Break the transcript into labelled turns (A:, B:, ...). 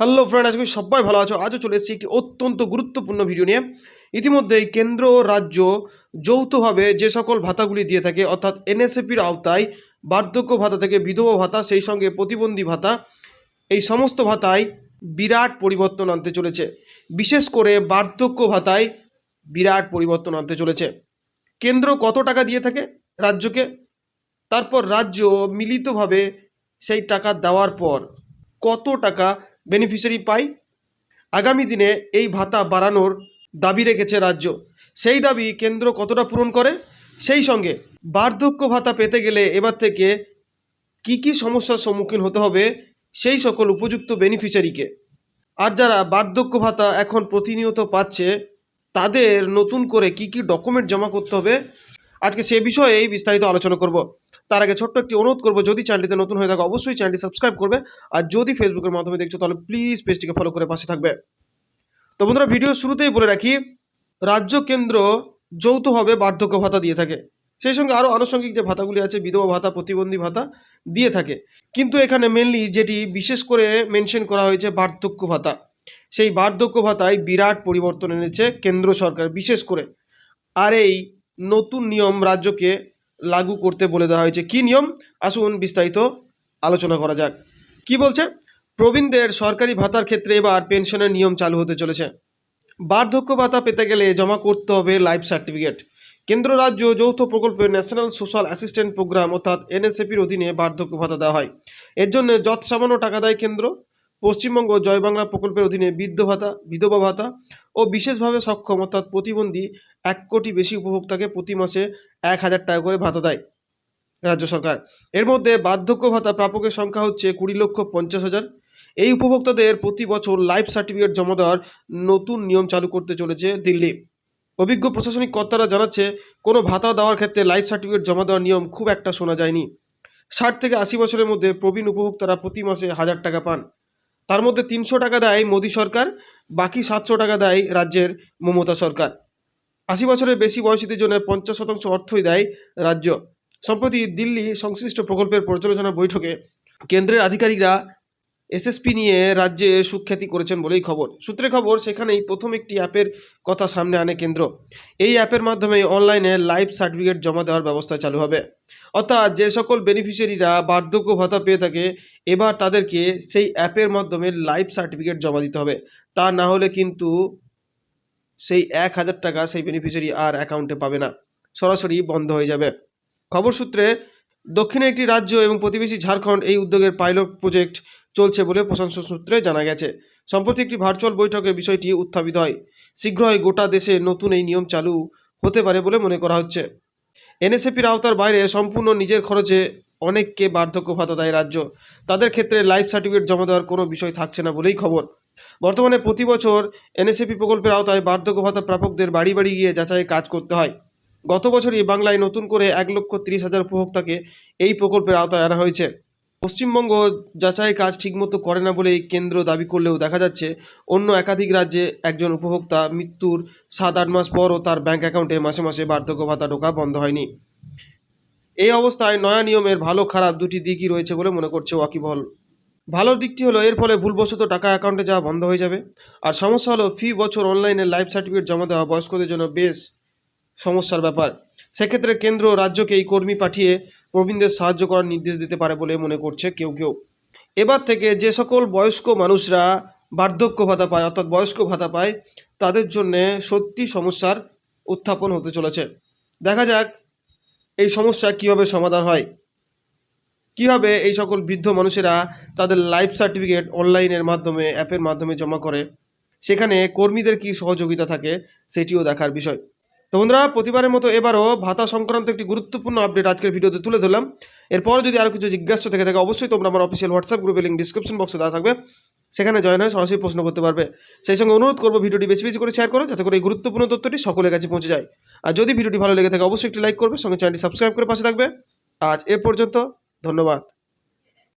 A: Hello friend আজকে সবাই ভালো আছো। আজও চলে এসেছি একটি অত্যন্ত গুরুত্বপূর্ণ ভিডিও নিয়ে। ইতিমধ্যেই কেন্দ্র ও রাজ্য যৌথভাবে যে সকল ভাতাগুলি দিয়ে থাকে, অর্থাৎ এনএসএপির আওতায় বার্ধক্য ভাতা থেকে বিধবা ভাতা, সেই সঙ্গে প্রতিবন্ধী ভাতা, এই সমস্ত ভাতায় বিরাট পরিবর্তন আনতে চলেছে। বিশেষ করে বার্ধক্য ভাতায় বিরাট পরিবর্তন আনতে চলেছে। কেন্দ্র কত টাকা দিয়ে থাকে রাজ্যকে? তারপর রাজ্য মিলিতভাবে সেই টাকা দেওয়ার পর কত টাকা বেনিফিশিয়ারি পায় আগামী দিনে এই ভাতা বাড়ানোর দাবি রেখেছে রাজ্য। সেই দাবি কেন্দ্র কতটা পূরণ করে? সেই সঙ্গে বার্ধক্য ভাতা পেতে গেলে এবার থেকে কি কি সমস্যার সম্মুখীন হতে হবে সেই সকল উপযুক্ত বেনিফিশিয়ারিকে আর যারা বার্ধক্য ভাতা এখন প্রতিনিয়ত পাচ্ছে, তাদের নতুন করে কি কি ডকুমেন্ট জমা করতে হবে? আজকে সে বিষয়েই বিস্তারিত আলোচনা করব। তার আগে ছোট্ট একটি অনুরোধ করব, যদি চ্যানেলটিতে নতুন হয়ে থাকে, অবশ্যই চ্যানেলটি সাবস্ক্রাইব করবে। আর যদি ফেসবুকের মাধ্যমে দেখছ, তাহলে প্লিজ পেজটিকে ফলো করে পাশে থাকবে। তো বন্ধুরা ভিডিও শুরুতেই বলে রাখি, রাজ্য কেন্দ্র যৌথভাবে বার্ধক্য ভাতা দিয়ে থাকে। সেই সঙ্গে আরও আনুষঙ্গিক যে ভাতাগুলি আছে, বিধবা ভাতা, প্রতিবন্ধী ভাতা দিয়ে থাকে। কিন্তু এখানে মেনলি যেটি বিশেষ করে মেনশন করা হয়েছে, বার্ধক্য ভাতা। সেই বার্ধক্য ভাতায় বিরাট পরিবর্তন এনেছে কেন্দ্র সরকার, বিশেষ করে। আর এই নতুন নিয়ম রাজ্যকে লাগু করতে বলে দেওয়া হয়েছে। কী নিয়ম? আসুন বিস্তারিত আলোচনা করা যাক। কি বলছে? প্রবীণদের সরকারি ভাতার ক্ষেত্রে এবার পেনশনের নিয়ম চালু হতে চলেছে। বার্ধক্য ভাতা পেতে গেলে জমা করতে হবে লাইফ সার্টিফিকেট। কেন্দ্র, রাজ্য যৌথ প্রকল্পে ন্যাশনাল সোশ্যাল অ্যাসিস্ট্যান্ট প্রোগ্রাম অর্থাৎ এনএসএপির অধীনে বার্ধক্য ভাতা দেওয়া হয়। এর জন্য যৎ সামান্য টাকা দেয় কেন্দ্র। পশ্চিমবঙ্গ জয় বাংলা প্রকল্পের অধীনে বৃদ্ধ ভাতা, বিধবা ভাতা ও বিশেষভাবে সক্ষম, অর্থাৎ প্রতিবন্ধী এক কোটি বেশি উপভোক্তাকে প্রতি মাসে এক হাজার টাকা করে ভাতা দেয় রাজ্য সরকার। এর মধ্যে বার্ধক্য ভাতা প্রাপকের সংখ্যা হচ্ছে কুড়ি লক্ষ পঞ্চাশ হাজার। এই উপভোক্তাদের প্রতি বছর লাইফ সার্টিফিকেট জমা দেওয়ার নতুন নিয়ম চালু করতে চলেছে দিল্লি। অভিজ্ঞ প্রশাসনিক কর্তারা জানাচ্ছে, কোনো ভাতা দেওয়ার ক্ষেত্রে লাইফ সার্টিফিকেট জমা দেওয়ার নিয়ম খুব একটা শোনা যায়নি। ষাট থেকে আশি বছরের মধ্যে প্রবীণ উপভোক্তারা প্রতি মাসে হাজার টাকা পান। তার মধ্যে তিনশো টাকা দেয় মোদী সরকার, বাকি সাতশো টাকা দেয় রাজ্যের মমতা সরকার। আশি বছরের বেশি বয়সীদের জন্য পঞ্চাশ শতাংশ অর্থই দেয় রাজ্য। সম্প্রতি দিল্লি সংশ্লিষ্ট প্রকল্পের পর্যালোচনা বৈঠকে কেন্দ্রের আধিকারিকরা এসএসপি নিয়ে রাজ্যে সুখ্যাতি করেছেন বলেই খবর। সূত্রে খবর, সেখানেই প্রথম একটি অ্যাপের কথা সামনে আনে কেন্দ্র। এই অ্যাপের মাধ্যমে অনলাইনে লাইফ সার্টিফিকেট জমা দেওয়ার ব্যবস্থা চালু হবে। অর্থাৎ যে সকল বেনিফিশিয়ারিরা বার্ধক্য ভাতা পেয়ে থাকে, এবার তাদেরকে সেই অ্যাপের মাধ্যমে লাইফ সার্টিফিকেট জমা দিতে হবে। তা না হলে কিন্তু সেই এক হাজার টাকা সেই বেনিফিশিয়ারি আর অ্যাকাউন্টে পাবে না। সরাসরি বন্ধ হয়ে যাবে। খবর সূত্রে, দক্ষিণে একটি রাজ্য এবং প্রতিবেশী ঝাড়খণ্ড এই উদ্যোগের পাইলট প্রজেক্ট চলছে বলে প্রশাসন সূত্রে জানা গেছে। সম্প্রতি একটি ভার্চুয়াল বৈঠকে বিষয়টি উত্থাপিত হয়। শীঘ্রই গোটা দেশে নতুন এই নিয়ম চালু হতে পারে বলে মনে করা হচ্ছে। এনএসএপির আওতার বাইরে সম্পূর্ণ নিজের খরচে অনেককে বার্ধক্য ভাতা দেয় রাজ্য। তাদের ক্ষেত্রে লাইফ সার্টিফিকেট জমা দেওয়ার কোনো বিষয় থাকছে না বলেই খবর। বর্তমানে প্রতি বছর এনএসএপি প্রকল্পের আওতায় বার্ধক্য ভাতা প্রাপকদের বাড়ি বাড়ি গিয়ে যাচাই কাজ করতে হয়। গত বছরই বাংলায় নতুন করে এক লক্ষ তিরিশ হাজার উপভোক্তাকে এই প্রকল্পের আওতায় আনা হয়েছে। পশ্চিমবঙ্গ যাচাই কাজ ঠিকমতো করে না বলেই কেন্দ্র দাবি করলেও দেখা যাচ্ছে অন্য একাধিক রাজ্যে একজন উপভোক্তা মৃত্যুর সাত আট মাস পরও তার ব্যাংক অ্যাকাউন্টে মাসে মাসে বার্ধক্য ভাতা ঢোকা বন্ধ হয়নি। এই অবস্থায় নয়া নিয়মের ভালো খারাপ দুটি দিকই রয়েছে বলে মনে করছে ওয়াকিবহল। ভালো দিকটি হলো, এর ফলে ভুলবশত টাকা অ্যাকাউন্টে যাওয়া বন্ধ হয়ে যাবে। আর সমস্যা হলো, ফি বছর অনলাইনে লাইফ সার্টিফিকেট জমা দেওয়া বয়স্কদের জন্য বেশ সমস্যার ব্যাপার। সেক্ষেত্রে কেন্দ্র রাজ্যকে এই কর্মী পাঠিয়ে প্রবীণদের সাহায্য করার নির্দেশ দিতে পারে বলে মনে করছে কেউ কেউ। এবার থেকে যে সকল বয়স্ক মানুষরা বার্ধক্য ভাতা পায়, অর্থাৎ বয়স্ক ভাতা পায়, তাদের জন্যে সত্যি সমস্যার উত্থাপন হতে চলেছে। দেখা যাক এই সমস্যা কীভাবে সমাধান হয়। কীভাবে এই সকল বৃদ্ধ মানুষেরা তাদের লাইফ সার্টিফিকেট অনলাইনের মাধ্যমে, অ্যাপের মাধ্যমে জমা করে? সেখানে কর্মীদের কি সহযোগিতা থাকে, সেটিও দেখার বিষয়। তো বন্ধুরা, প্রতিবারের মতো এবারও ভাতা সংক্রান্ত একটি গুরুত্বপূর্ণ আপডেট আজকের ভিডিওতে তুলে ধরলাম। এরপর যদি আরও কিছু জিজ্ঞাসা থেকে থাকে, অবশ্যই তোমরা আমার অফিসিয়াল হোয়াটসঅ্যাপ গ্রুপে লিঙ্ক ডিসক্রিপশন বক্সে দেওয়া থাকবে। সেখানে জয়েন হয়ে সরাসরি প্রশ্ন করতে পারবে। সেই সঙ্গে অনুরোধ করব, ভিডিওটি বেশি বেশি করে শেয়ার করো, যাতে করে এই গুরুত্বপূর্ণ তথ্যটি সকলের কাছে পৌঁছে যায়। আর যদি ভিডিওটি ভালো লেগে থাকে, অবশ্যই একটি লাইক করবে, সঙ্গে চ্যানেলটি সাবস্ক্রাইব করে পাশে থাকবে। আজ এ পর্যন্ত, ধন্যবাদ।